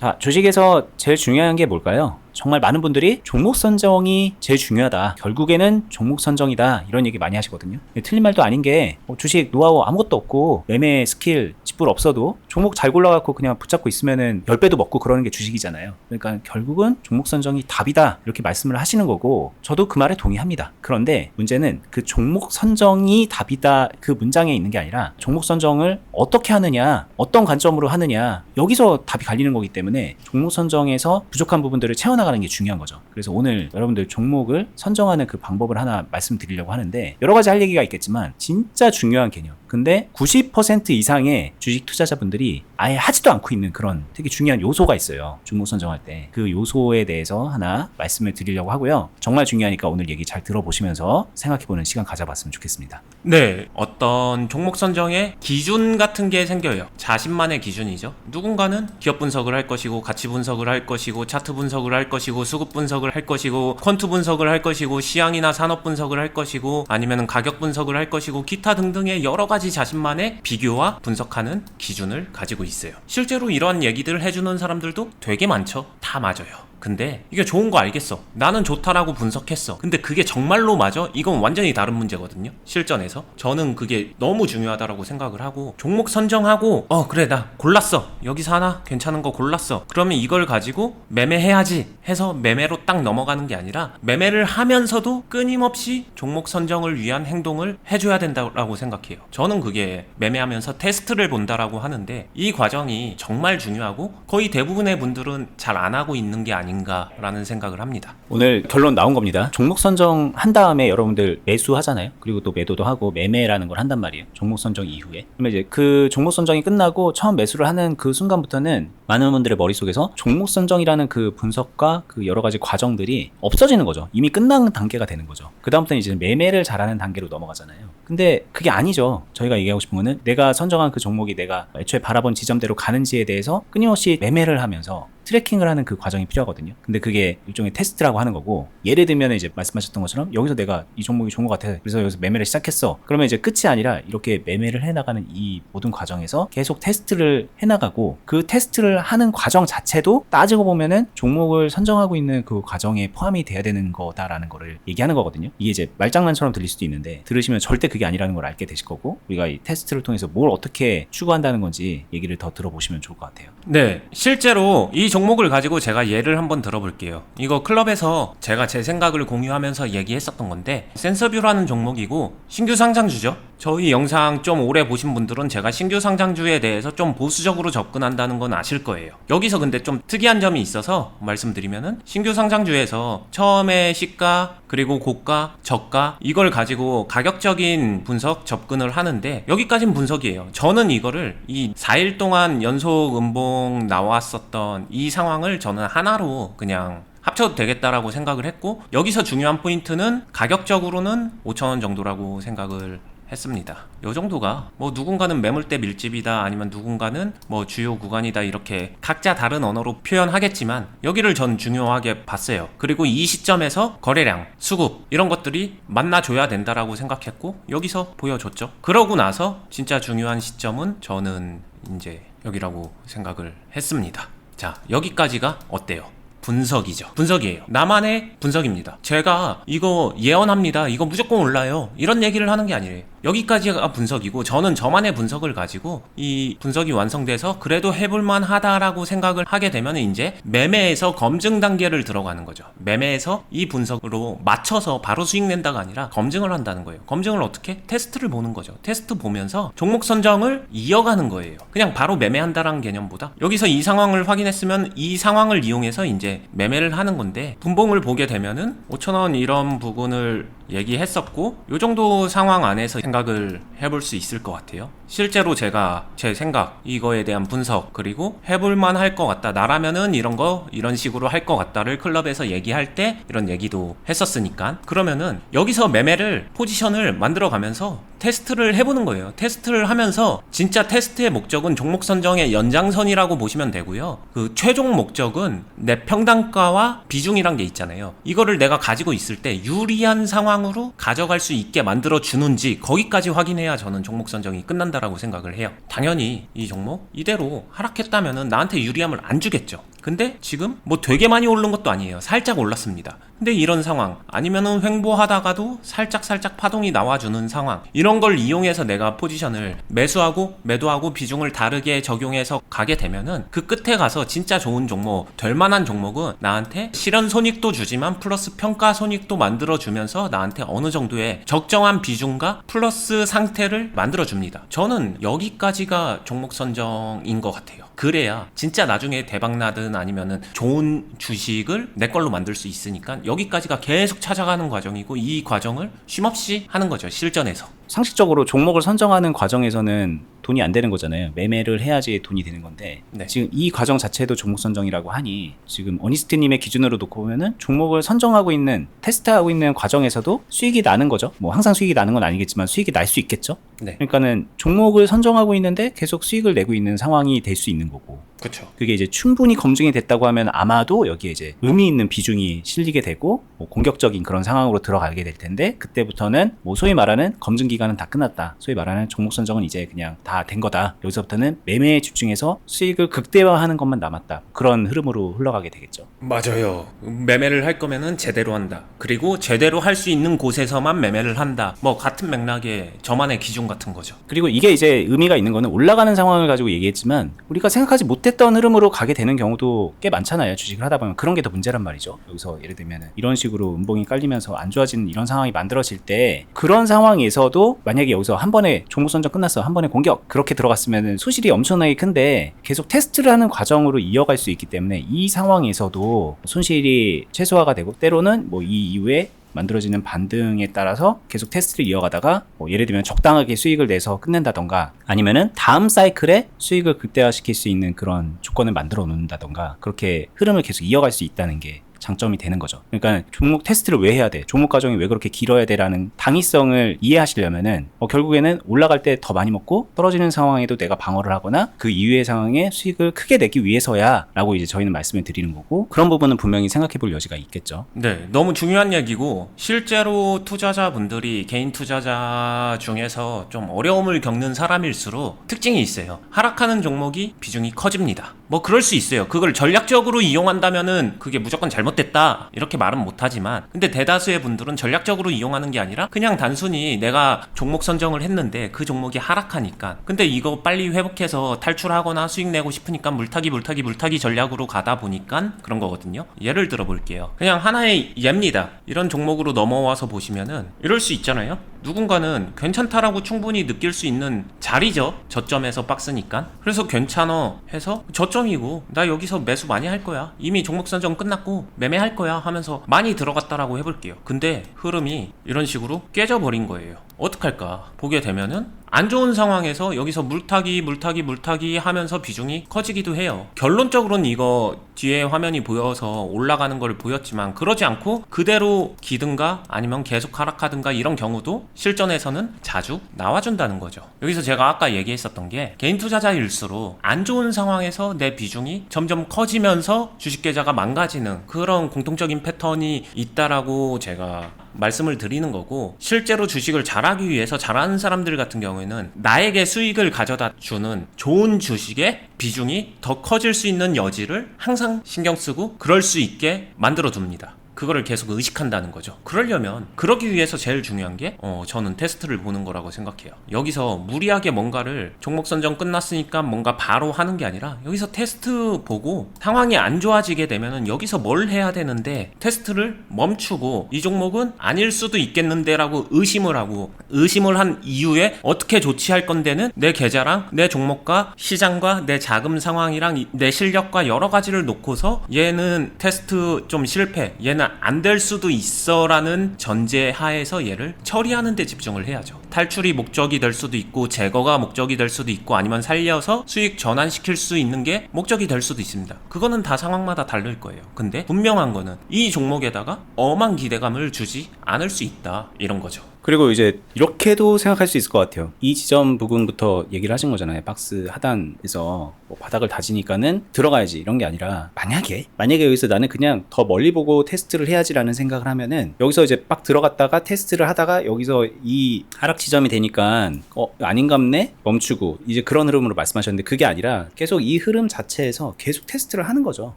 자, 주식에서 제일 중요한 게 뭘까요? 정말 많은 분들이 종목 선정이 제일 중요하다. 결국에는 종목 선정이다. 이런 얘기 많이 하시거든요. 틀린 말도 아닌 게 어, 주식 노하우 아무것도 없고 매매 스킬 집불 없어도 종목 잘 골라갖고 그냥 붙잡고 있으면은 10배도 먹고 그러는 게 주식이잖아요. 그러니까 결국은 종목 선정이 답이다. 이렇게 말씀을 하시는 거고 저도 그 말에 동의합니다. 그런데 문제는 그 종목 선정이 답이다. 그 문장에 있는 게 아니라 종목 선정을 어떻게 하느냐, 어떤 관점으로 하느냐 여기서 답이 갈리는 거기 때문에 종목 선정에서 부족한 부분들을 채워 나가는 게 중요한 거죠. 그래서 오늘 여러분들 종목을 선정하는 그 방법을 하나 말씀드리려고 하는데 여러 가지 할 얘기가 있겠지만 진짜 중요한 개념. 근데 90% 이상의 주식 투자자분들이 아예 하지도 않고 있는 그런 되게 중요한 요소가 있어요. 종목 선정할 때. 그 요소에 대해서 하나 말씀을 드리려고 하고요. 정말 중요하니까 오늘 얘기 잘 들어보시면서 생각해보는 시간 가져봤으면 좋겠습니다. 네, 어떤 종목 선정의 기준 같은 게 생겨요. 자신만의 기준이죠. 누군가는 기업 분석을 할 것이고, 가치 분석을 할 것이고, 차트 분석을 할 것이고, 수급 분석을 할 것이고, 퀀트 분석을 할 것이고, 시향이나 산업 분석을 할 것이고, 아니면 가격 분석을 할 것이고, 기타 등등의 여러 가지 자신만의 비교와 분석하는 기준을 가지고 있어요. 실제로 이러한 얘기들을 해주는 사람들도 되게 많죠. 다 맞아요. 근데 이게 좋은 거 알겠어. 나는 좋다라고 분석했어. 근데 그게 정말로 맞아? 이건 완전히 다른 문제거든요. 실전에서. 저는 그게 너무 중요하다라고 생각을 하고 종목 선정하고 어 그래 나 골랐어. 여기서 하나 괜찮은 거 골랐어. 그러면 이걸 가지고 매매해야지 해서 매매로 딱 넘어가는 게 아니라 매매를 하면서도 끊임없이 종목 선정을 위한 행동을 해줘야 된다고 생각해요. 저는 그게 매매하면서 테스트를 본다라고 하는데 이 과정이 정말 중요하고 거의 대부분의 분들은 잘 안 하고 있는 게 아 닌가라는 생각을 합니다. 오늘 결론 나온 겁니다. 종목 선정 한 다음에 여러분들 매수 하잖아요. 그리고 또 매도도 하고 매매라는 걸 한단 말이에요. 종목 선정 이후에. 그러면 이제 그 종목 선정이 끝나고 처음 매수를 하는 그 순간부터는 많은 분들의 머릿속에서 종목 선정이라는 그 분석과 그 여러 가지 과정들이 없어지는 거죠. 이미 끝난 단계가 되는 거죠. 그다음부터는 이제 매매를 잘하는 단계로 넘어가잖아요. 근데 그게 아니죠. 저희가 얘기하고 싶은 거는 내가 선정한 그 종목이 내가 애초에 바라본 지점대로 가는지에 대해서 끊임없이 매매를 하면서 트래킹을 하는 그 과정이 필요하거든요. 근데 그게 일종의 테스트라고 하는 거고 예를 들면 이제 말씀하셨던 것처럼 여기서 내가 이 종목이 좋은 것 같아. 그래서 여기서 매매를 시작했어. 그러면 이제 끝이 아니라 이렇게 매매를 해나가는 이 모든 과정에서 계속 테스트를 해나가고 그 테스트를 하는 과정 자체도 따지고 보면은 종목을 선정하고 있는 그 과정에 포함이 돼야 되는 거다라는 거를 얘기하는 거거든요. 이게 이제 말장난처럼 들릴 수도 있는데 들으시면 절대 그게 아니라는 걸 알게 되실 거고 우리가 이 테스트를 통해서 뭘 어떻게 추구한다는 건지 얘기를 더 들어보시면 좋을 것 같아요. 네, 실제로 이 종목을 가지고 제가 예를 한번 들어볼게요. 이거 클럽에서 제가 제 생각을 공유하면서 얘기했었던 건데 센서뷰라는 종목이고 신규 상장주죠. 저희 영상 좀 오래 보신 분들은 제가 신규 상장주에 대해서 좀 보수적으로 접근한다는 건 아실 거예요. 여기서 근데 좀 특이한 점이 있어서 말씀드리면은 신규 상장주에서 처음에 시가 그리고 고가, 저가 이걸 가지고 가격적인 분석 접근을 하는데 여기까진 분석이에요. 저는 이거를 이 4일 동안 연속 음봉 나왔었던 이 상황을 저는 하나로 그냥 합쳐도 되겠다라고 생각을 했고 여기서 중요한 포인트는 가격적으로는 5천원 정도라고 생각을 했습니다. 요 정도가 뭐 누군가는 매물대 밀집이다 아니면 누군가는 뭐 주요 구간이다 이렇게 각자 다른 언어로 표현하겠지만 여기를 전 중요하게 봤어요. 그리고 이 시점에서 거래량, 수급 이런 것들이 만나줘야 된다라고 생각했고 여기서 보여줬죠. 그러고 나서 진짜 중요한 시점은 저는 이제 여기라고 생각을 했습니다. 자 여기까지가 어때요? 분석이죠. 분석이에요. 나만의 분석입니다. 제가 이거 예언합니다. 이거 무조건 올라요. 이런 얘기를 하는 게 아니에요. 여기까지가 분석이고 저는 저만의 분석을 가지고 이 분석이 완성돼서 그래도 해볼만 하다라고 생각을 하게 되면 이제 매매에서 검증 단계를 들어가는 거죠. 매매에서 이 분석으로 맞춰서 바로 수익 낸다가 아니라 검증을 한다는 거예요. 검증을 어떻게? 테스트를 보는 거죠. 테스트 보면서 종목 선정을 이어가는 거예요. 그냥 바로 매매한다라는 개념보다 여기서 이 상황을 확인했으면 이 상황을 이용해서 이제 매매를 하는 건데 분봉을 보게 되면은 5천원 이런 부분을 얘기했었고 요 정도 상황 안에서 생각을 해볼 수 있을 것 같아요. 실제로 제가 제 생각 이거에 대한 분석 그리고 해볼만 할 것 같다 나라면은 이런 거 이런 식으로 할 것 같다를 클럽에서 얘기할 때 이런 얘기도 했었으니까 그러면은 여기서 매매를 포지션을 만들어 가면서 테스트를 해보는 거예요. 테스트를 하면서 진짜 테스트의 목적은 종목 선정의 연장선이라고 보시면 되고요. 그 최종 목적은 내 평단가와 비중이란 게 있잖아요. 이거를 내가 가지고 있을 때 유리한 상황으로 가져갈 수 있게 만들어 주는지 거기까지 확인해야 저는 종목 선정이 끝난다라고 생각을 해요. 당연히 이 종목 이대로 하락했다면은 나한테 유리함을 안 주겠죠. 근데 지금 뭐 되게 많이 오른 것도 아니에요. 살짝 올랐습니다. 근데 이런 상황 아니면은 횡보하다가도 살짝 살짝 파동이 나와주는 상황 이런 걸 이용해서 내가 포지션을 매수하고 매도하고 비중을 다르게 적용해서 가게 되면은 그 끝에 가서 진짜 좋은 종목 될 만한 종목은 나한테 실현 손익도 주지만 플러스 평가 손익도 만들어 주면서 나한테 어느 정도의 적정한 비중과 플러스 상태를 만들어 줍니다. 저는 여기까지가 종목 선정인 것 같아요. 그래야 진짜 나중에 대박 나든 아니면은 좋은 주식을 내 걸로 만들 수 있으니까 여기까지가 계속 찾아가는 과정이고 이 과정을 쉼없이 하는 거죠 실전에서. 상식적으로 종목을 선정하는 과정에서는 돈이 안 되는 거잖아요. 매매를 해야지 돈이 되는 건데 네. 지금 이 과정 자체도 종목 선정이라고 하니 지금 어니스트님의 기준으로 놓고 보면은 종목을 선정하고 있는 테스트하고 있는 과정에서도 수익이 나는 거죠. 뭐 항상 수익이 나는 건 아니겠지만 수익이 날 수 있겠죠. 네, 그러니까는 종목을 선정하고 있는데 계속 수익을 내고 있는 상황이 될 수 있는 거고 그렇죠. 그게 이제 충분히 검증이 됐다고 하면 아마도 여기에 이제 의미 있는 비중이 실리게 되고 뭐 공격적인 그런 상황으로 들어가게 될 텐데 그때부터는 뭐 소위 말하는 검증 기간 은 다 끝났다. 소위 말하는 종목 선정은 이제 그냥 다 된 거다. 여기서부터는 매매에 집중해서 수익을 극대화하는 것만 남았다. 그런 흐름으로 흘러가게 되겠죠. 맞아요. 매매를 할 거면은 제대로 한다. 그리고 제대로 할 수 있는 곳에서만 매매를 한다. 뭐 같은 맥락의 저만의 기준 같은 거죠. 그리고 이게 이제 의미가 있는 거는 올라가는 상황을 가지고 얘기했지만 우리가 생각하지 못했던 흐름으로 가게 되는 경우도 꽤 많잖아요. 주식을 하다 보면 그런 게 더 문제란 말이죠. 여기서 예를 들면 이런 식으로 음봉이 깔리면서 안 좋아지는 이런 상황이 만들어질 때 그런 상황에서도 만약에 여기서 한 번에 종목 선정 끝났어. 한 번에 공격. 그렇게 들어갔으면 소실이 엄청나게 큰데 계속 테스트를 하는 과정으로 이어갈 수 있기 때문에 이 상황에서도 손실이 최소화가 되고 때로는 뭐 이 이후에 만들어지는 반등에 따라서 계속 테스트를 이어가다가 뭐 예를 들면 적당하게 수익을 내서 끝낸다던가 아니면은 다음 사이클에 수익을 극대화시킬 수 있는 그런 조건을 만들어 놓는다던가 그렇게 흐름을 계속 이어갈 수 있다는 게 장점이 되는 거죠. 그러니까 종목 테스트를 왜 해야 돼? 종목 과정이 왜 그렇게 길어야 돼라는 당위성을 이해하시려면은 어, 결국에는 올라갈 때 더 많이 먹고 떨어지는 상황에도 내가 방어를 하거나 그 이후의 상황에 수익을 크게 내기 위해서야라고 이제 저희는 말씀을 드리는 거고 그런 부분은 분명히 생각해 볼 여지가 있겠죠. 네, 너무 중요한 얘기고 실제로 투자자분들이 개인 투자자 중에서 좀 어려움을 겪는 사람일수록 특징이 있어요. 하락하는 종목이 비중이 커집니다. 뭐 그럴 수 있어요. 그걸 전략적으로 이용한다면은 그게 무조건 잘못됐다 이렇게 말은 못하지만 근데 대다수의 분들은 전략적으로 이용하는 게 아니라 그냥 단순히 내가 종목 선정을 했는데 그 종목이 하락하니까 근데 이거 빨리 회복해서 탈출하거나 수익 내고 싶으니까 물타기 물타기 물타기 전략으로 가다 보니까 그런 거거든요. 예를 들어 볼게요. 그냥 하나의 예입니다. 이런 종목으로 넘어와서 보시면은 이럴 수 있잖아요. 누군가는 괜찮다라고 충분히 느낄 수 있는 자리죠. 저점에서 박스니까. 그래서 괜찮어 해서 저점이고 나 여기서 매수 많이 할 거야. 이미 종목 선정 끝났고 매매할 거야 하면서 많이 들어갔다라고 해볼게요. 근데 흐름이 이런 식으로 깨져버린 거예요. 어떡할까? 보게 되면은 안 좋은 상황에서 여기서 물타기, 물타기, 물타기 하면서 비중이 커지기도 해요. 결론적으로는 이거 뒤에 화면이 보여서 올라가는 걸 보였지만 그러지 않고 그대로 기든가 아니면 계속 하락하든가 이런 경우도 실전에서는 자주 나와준다는 거죠. 여기서 제가 아까 얘기했었던 게 개인 투자자일수록 안 좋은 상황에서 내 비중이 점점 커지면서 주식 계좌가 망가지는 그런 공통적인 패턴이 있다라고 제가 말씀을 드리는 거고 실제로 주식을 잘하기 위해서 잘하는 사람들 같은 경우에는 나에게 수익을 가져다 주는 좋은 주식의 비중이 더 커질 수 있는 여지를 항상 신경 쓰고 그럴 수 있게 만들어 둡니다. 그거를 계속 의식한다는 거죠. 그러려면 그러기 위해서 제일 중요한 게 어, 저는 테스트를 보는 거라고 생각해요. 여기서 무리하게 뭔가를 종목 선정 끝났으니까 뭔가 바로 하는 게 아니라 여기서 테스트 보고 상황이 안 좋아지게 되면은 여기서 뭘 해야 되는데 테스트를 멈추고 이 종목은 아닐 수도 있겠는데라고 의심을 하고 의심을 한 이후에 어떻게 조치할 건데는 내 계좌랑 내 종목과 시장과 내 자금 상황이랑 이- 내 실력과 여러 가지를 놓고서 얘는 테스트 좀 실패 얘는 안 될 수도 있어라는 전제 하에서 얘를 처리하는 데 집중을 해야죠. 탈출이 목적이 될 수도 있고 제거가 목적이 될 수도 있고 아니면 살려서 수익 전환시킬 수 있는 게 목적이 될 수도 있습니다. 그거는 다 상황마다 다를 거예요. 근데 분명한 거는 이 종목에다가 엄한 기대감을 주지 않을 수 있다 이런 거죠. 그리고 이제 이렇게도 생각할 수 있을 것 같아요. 이 지점 부분부터 얘기를 하신 거잖아요. 박스 하단에서 뭐 바닥을 다지니까는 들어가야지 이런 게 아니라 만약에 만약에 여기서 나는 그냥 더 멀리 보고 테스트를 해야지라는 생각을 하면은 여기서 이제 막 들어갔다가 테스트를 하다가 여기서 이 하락 지점이 되니까 어 아닌갑네 멈추고 이제 그런 흐름으로 말씀하셨는데 그게 아니라 계속 이 흐름 자체에서 계속 테스트를 하는 거죠.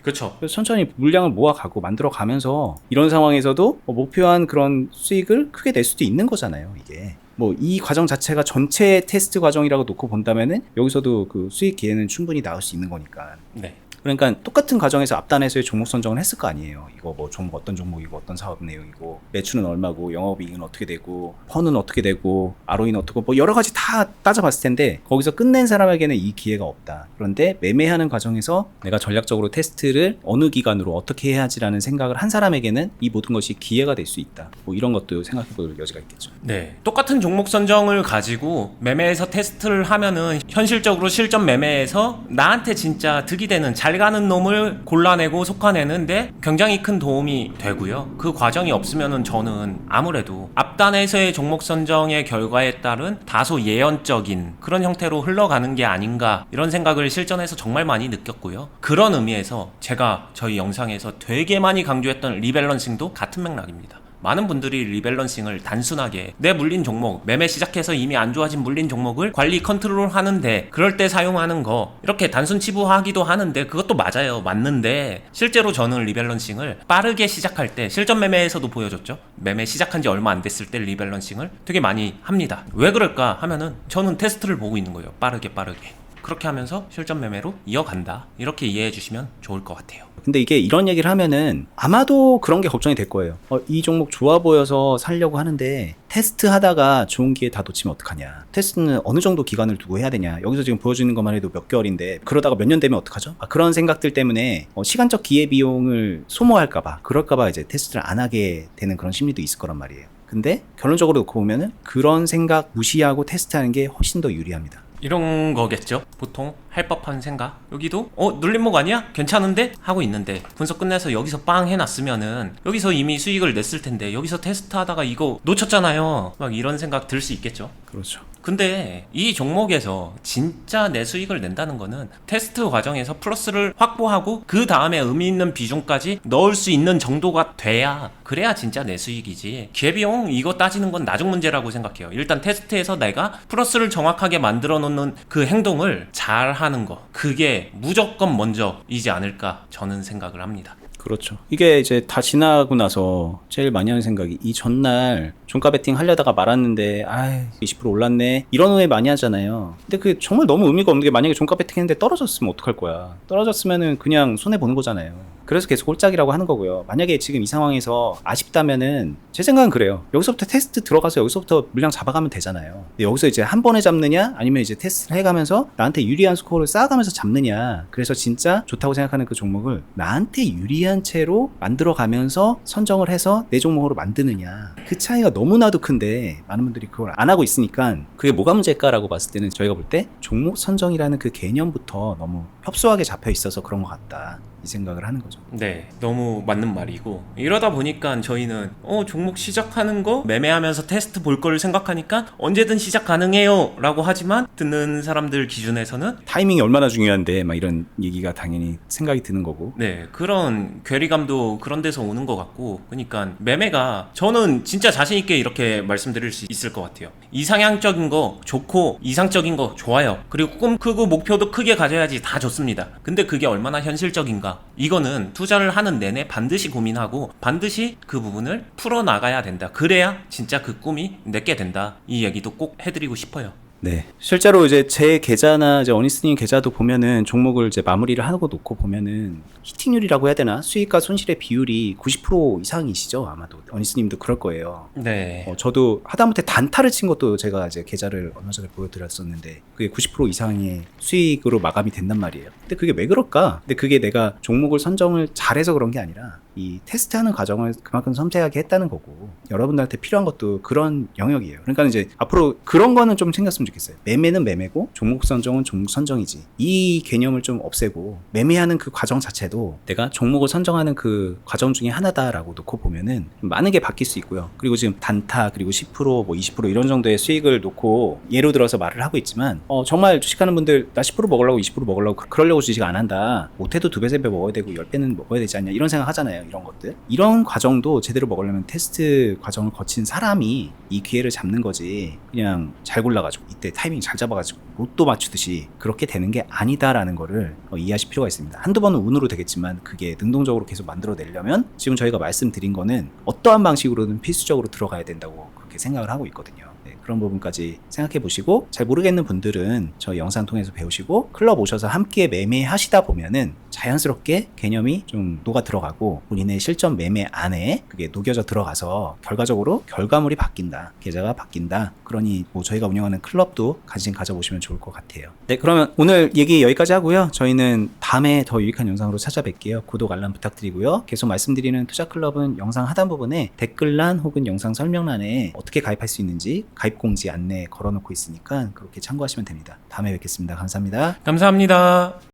그렇죠. 천천히 물량을 모아가고 만들어 가면서 이런 상황에서도 뭐 목표한 그런 수익을 크게 낼 수도 있는 거 잖아요, 이게. 뭐 이 과정 자체가 전체 테스트 과정이라고 놓고 본다면은 여기서도 그 수익 기회는 충분히 나올 수 있는 거니까. 네. 그러니까 똑같은 과정에서 앞단에서의 종목 선정을 했을 거 아니에요. 이거 뭐 종목 어떤 종목이고 어떤 사업 내용이고 매출은 얼마고 영업이익은 어떻게 되고 펀은 어떻게 되고 ROE는 어떻고 뭐 여러 가지 다 따져봤을 텐데 거기서 끝낸 사람에게는 이 기회가 없다. 그런데 매매하는 과정에서 내가 전략적으로 테스트를 어느 기간으로 어떻게 해야지라는 생각을 한 사람에게는 이 모든 것이 기회가 될 수 있다. 뭐 이런 것도 생각해볼 여지가 있겠죠. 네. 똑같은 종목 선정을 가지고 매매에서 테스트를 하면은 현실적으로 실전 매매에서 나한테 진짜 득이 되는 잘 가는 놈을 골라내고 속아내는데 굉장히 큰 도움이 되고요. 그 과정이 없으면은 저는 아무래도 앞단에서의 종목 선정의 결과에 따른 다소 예언적인 그런 형태로 흘러가는 게 아닌가 이런 생각을 실전에서 정말 많이 느꼈고요. 그런 의미에서 제가 저희 영상에서 되게 많이 강조했던 리밸런싱도 같은 맥락입니다. 많은 분들이 리밸런싱을 단순하게 내 물린 종목, 매매 시작해서 이미 안 좋아진 물린 종목을 관리 컨트롤 하는데 그럴 때 사용하는 거 이렇게 단순 치부하기도 하는데 그것도 맞아요. 맞는데 실제로 저는 리밸런싱을 빠르게 시작할 때 실전 매매에서도 보여줬죠. 매매 시작한 지 얼마 안 됐을 때 리밸런싱을 되게 많이 합니다. 왜 그럴까 하면은 저는 테스트를 보고 있는 거예요. 빠르게 빠르게. 그렇게 하면서 실전 매매로 이어간다. 이렇게 이해해 주시면 좋을 것 같아요. 근데 이게 이런 얘기를 하면은 아마도 그런 게 걱정이 될 거예요. 어, 이 종목 좋아 보여서 살려고 하는데 테스트 하다가 좋은 기회 다 놓치면 어떡하냐. 테스트는 어느 정도 기간을 두고 해야 되냐. 여기서 지금 보여주는 것만 해도 몇 개월인데 그러다가 몇 년 되면 어떡하죠? 아, 그런 생각들 때문에 어, 시간적 기회 비용을 소모할까봐 그럴까봐 이제 테스트를 안 하게 되는 그런 심리도 있을 거란 말이에요. 근데 결론적으로 놓고 보면은 그런 생각 무시하고 테스트하는 게 훨씬 더 유리합니다. 이런 거겠죠. 보통 할 법한 생각. 여기도 어 눌림목 아니야? 괜찮은데 하고 있는데 분석 끝내서 여기서 빵 해놨으면은 여기서 이미 수익을 냈을 텐데 여기서 테스트하다가 이거 놓쳤잖아요. 막 이런 생각 들 수 있겠죠. 그렇죠. 근데 이 종목에서 진짜 내 수익을 낸다는 거는 테스트 과정에서 플러스를 확보하고 그 다음에 의미 있는 비중까지 넣을 수 있는 정도가 돼야 그래야 진짜 내 수익이지. 기회비용 이거 따지는 건 나중 문제라고 생각해요. 일단 테스트에서 내가 플러스를 정확하게 만들어 놓는 그 행동을 잘 하는 거. 그게 무조건 먼저이지 않을까 저는 생각을 합니다 그렇죠. 이게 이제 다 지나고 나서 제일 많이 하는 생각이 이 전날 종가 베팅 하려다가 말았는데 아20% 올랐네 이런 후회 많이 하잖아요. 근데 그게 정말 너무 의미가 없는 게 만약에 종가 베팅 했는데 떨어졌으면 어떡할 거야. 떨어졌으면은 그냥 손해 보는 거잖아요. 그래서 계속 홀짝이라고 하는 거고요. 만약에 지금 이 상황에서 아쉽다면은 제 생각은 그래요. 여기서부터 테스트 들어가서 여기서부터 물량 잡아가면 되잖아요. 근데 여기서 이제 한 번에 잡느냐 아니면 이제 테스트를 해가면서 나한테 유리한 스코어를 쌓아가면서 잡느냐. 그래서 진짜 좋다고 생각하는 그 종목을 나한테 유리한 채로 만들어가면서 선정을 해서 내 종목으로 만드느냐. 그 차이가 너무나도 큰데 많은 분들이 그걸 안 하고 있으니까 그게 뭐가 문제일까라고 봤을 때는 저희가 볼 때 종목 선정이라는 그 개념부터 너무 협소하게 잡혀 있어서 그런 것 같다. 이 생각을 하는 거죠. 네, 너무 맞는 말이고. 이러다 보니까 저희는 어 종목 시작하는 거 매매하면서 테스트 볼 거를 생각하니까 언제든 시작 가능해요라고 하지만 듣는 사람들 기준에서는 타이밍이 얼마나 중요한데 막 이런 얘기가 당연히 생각이 드는 거고. 네 그런 괴리감도 그런 데서 오는 것 같고. 그러니까 매매가 저는 진짜 자신 있게 이렇게 말씀드릴 수 있을 것 같아요. 이상향적인 거 좋고 이상적인 거 좋아요. 그리고 꿈 크고 목표도 크게 가져야지 다 좋습니다. 근데 그게 얼마나 현실적인가 이거는 투자를 하는 내내 반드시 고민하고 반드시 그 부분을 풀어 나가야 된다. 그래야 진짜 그 꿈이 내게 된다. 이 얘기도 꼭 해드리고 싶어요 네. 실제로 이제 제 계좌나 이제 어니스님 계좌도 보면은 종목을 이제 마무리를 하고 놓고 보면은 히팅률이라고 해야 되나? 수익과 손실의 비율이 90% 이상이시죠? 아마도. 어니스님도 그럴 거예요. 네 어, 저도 하다못해 단타를 친 것도 제가 이제 계좌를 얼마 전에 보여드렸었는데 그게 90% 이상의 수익으로 마감이 된단 말이에요. 근데 그게 왜 그럴까? 근데 그게 내가 종목을 선정을 잘해서 그런 게 아니라 이 테스트하는 과정을 그만큼 섬세하게 했다는 거고 여러분들한테 필요한 것도 그런 영역이에요. 그러니까 이제 앞으로 그런 거는 좀 챙겼으면 좋겠어요. 매매는 매매고 종목 선정은 종목 선정이지. 이 개념을 좀 없애고 매매하는 그 과정 자체도 내가 종목을 선정하는 그 과정 중에 하나다라고 놓고 보면은 많은 게 바뀔 수 있고요. 그리고 지금 단타 그리고 10%뭐 20% 이런 정도의 수익을 놓고 예로 들어서 말을 하고 있지만 어, 정말 주식하는 분들 나 10% 먹으려고 20% 먹으려고 그- 그러려고 주식 안 한다. 못해도 두 배, 세 배 먹어야 되고 열 배는 먹어야 되지 않냐 이런 생각 하잖아요. 이런 것들. 이런 과정도 제대로 먹으려면 테스트 과정을 거친 사람이 이 기회를 잡는 거지. 그냥 잘 골라가지고 이때 타이밍 잘 잡아가지고 로또 맞추듯이 그렇게 되는 게 아니다라는 거를 어, 이해하실 필요가 있습니다. 한두 번은 운으로 되겠지만 그게 능동적으로 계속 만들어내려면 지금 저희가 말씀드린 거는 어떠한 방식으로든 필수적으로 들어가야 된다고 그렇게 생각을 하고 있거든요. 네, 그런 부분까지 생각해 보시고 잘 모르겠는 분들은 저 영상 통해서 배우시고 클럽 오셔서 함께 매매하시다 보면은 자연스럽게 개념이 좀 녹아 들어가고 본인의 실전 매매 안에 그게 녹여져 들어가서 결과적으로 결과물이 바뀐다. 계좌가 바뀐다. 그러니 뭐 저희가 운영하는 클럽도 관심 가져보시면 좋을 것 같아요. 네, 그러면 오늘 얘기 여기까지 하고요. 저희는 다음에 더 유익한 영상으로 찾아뵐게요. 구독 알람 부탁드리고요. 계속 말씀드리는 투자 클럽은 영상 하단 부분에 댓글란 혹은 영상 설명란에 어떻게 가입할 수 있는지 가입 공지 안내 걸어놓고 있으니까 그렇게 참고하시면 됩니다. 다음에 뵙겠습니다. 감사합니다. 감사합니다.